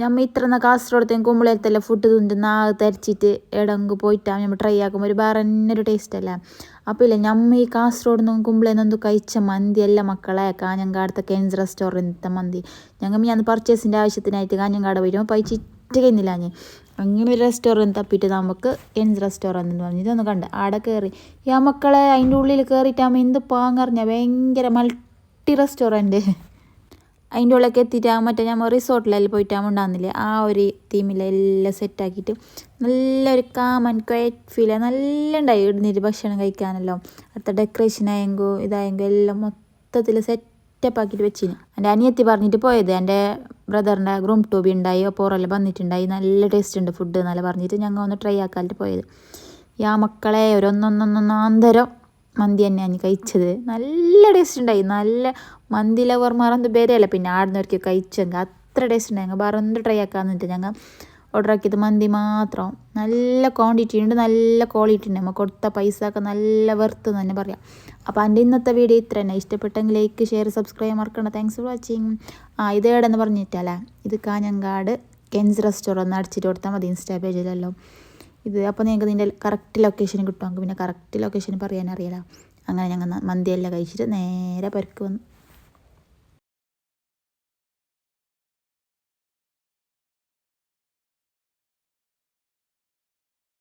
നമ്മൾ ഇത്ര കാസർഗോഡത്തേക്കും കുമ്പളത്തേല്ലാം ഫുഡ് തിന്നിട്ട് ആ തരിച്ചിട്ട് എടങ്ക് പോയിട്ടാണ് നമ്മൾ ട്രൈ ആക്കുമ്പോൾ ഒരു വേറെ തന്നെ ഒരു ടേസ്റ്റ് അല്ലേ? അപ്പോൾ ഇല്ല നമ്മൾ ഈ കാസർഗോഡ് നിന്നും കുമ്പളേന്നൊന്ന് കഴിച്ച മന്തി അല്ല മക്കളെ കാഞ്ഞങ്കാടത്തെ കെൻസ് റെസ്റ്റോറന്റത്തെ മന്തി. ഞങ്ങൾ ഞാൻ പർച്ചേസിന്റെ ആവശ്യത്തിനായിട്ട് കാഞ്ഞങ്കാട് പോയിട്ട് പൈച്ചിട്ട് കഴിഞ്ഞില്ല ഞാൻ അങ്ങനെ ഒരു റെസ്റ്റോറന്റ് തപ്പിയിട്ട് നമുക്ക് കെൻസ് റെസ്റ്റോറന്റ് എന്ന് പറഞ്ഞിട്ട് ഒന്ന് കണ്ട് ആടെ കയറി ഈ മക്കളെ അതിന്റെ ഉള്ളിൽ കയറിയിട്ടാകുമ്പോൾ എന്ത് പാങ്ങറിഞ്ഞാൽ ഭയങ്കര മൾട്ടി റെസ്റ്റോറന്റ് അതിന്റെ ഉള്ളിലൊക്കെ എത്തിയിട്ട് മറ്റേ നമ്മൾ റിസോർട്ടിലെല്ലാം പോയിട്ടാകുമ്പോൾ ഉണ്ടാകുന്നില്ലേ ആ ഒരു തീമിലെല്ലാം സെറ്റാക്കിയിട്ട് നല്ലൊരു കാമൻ ക്വയറ്റ് ഫീൽ നല്ല ഉണ്ടായി ഇടുന്നിട്ട് ഭക്ഷണം കഴിക്കാനല്ലോ. അടുത്ത ഡെക്കറേഷൻ ആയെങ്കോ ഇതായെങ്കോ എല്ലാം മൊത്തത്തിൽ സെറ്റപ്പ് ആക്കിയിട്ട് വെച്ചിന്. എന്റെ അനിയത്തി പറഞ്ഞിട്ട് പോയത് എന്റെ ബ്രദറിന്റെ ഗ്രൂം ടൂബി ഉണ്ടായി അപ്പോൾ ഓറെല്ലാം വന്നിട്ടുണ്ടായി നല്ല ടേസ്റ്റ് ഉണ്ട് ഫുഡ് എന്നെല്ലാം പറഞ്ഞിട്ട് ഞങ്ങൾ ഒന്ന് ട്രൈ ആക്കാനായിട്ട് പോയത്. ആ മക്കളെ ഒരു മന്തി തന്നെയാണ് കഴിച്ചത്. നല്ല ടേസ്റ്റ് ഉണ്ടായി. നല്ല മന്തി എന്ത് പേരല്ല പിന്നെ ആടുന്നവർക്ക് കഴിച്ചെങ്കിൽ അത്ര ടേസ്റ്റ് ഉണ്ടായി. ഞങ്ങൾ വേറെ ട്രൈ ട്രൈ വെച്ചാൽ ഞങ്ങൾ ഓർഡർ ആക്കിയത് മന്തി മാത്രം. നല്ല ക്വാണ്ടിറ്റി ഉണ്ട്. നല്ല ക്വാളിറ്റി ഉണ്ട്. നമ്മൾ കൊടുത്ത പൈസ ഒക്കെ നല്ല വെർത്ത് തന്നെ പറയാം. അപ്പോൾ എന്റെ ഇന്നത്തെ വീഡിയോ ഇത്ര തന്നെ. ഇഷ്ടപ്പെട്ടെങ്കിൽ ലൈക്ക് ഷെയർ സബ്സ്ക്രൈബ് മറക്കണം താങ്ക്സ് ഫോർ വാച്ചിങ് ആ ഇത് എവിടെയെന്ന് പറഞ്ഞിട്ടല്ലേ? ഇത് കാഞ്ഞങ്ങാട് കെൻസ് റെസ്റ്റോറന്റ് അടിച്ചിട്ട് കൊടുത്താൽ മതി ഇൻസ്റ്റാ പേജിലെല്ലാം ഇത് അപ്പോൾ നിങ്ങൾക്ക് ഇതിന്റെ കറക്റ്റ് ലൊക്കേഷൻ കിട്ടുമെങ്കിൽ പിന്നെ കറക്റ്റ് ലൊക്കേഷൻ പറയാൻ അറിയാലോ അങ്ങനെ ഞങ്ങൾ മന്തിയെല്ലാം കഴിച്ചിട്ട് നേരെ പരുക്ക് വന്നു.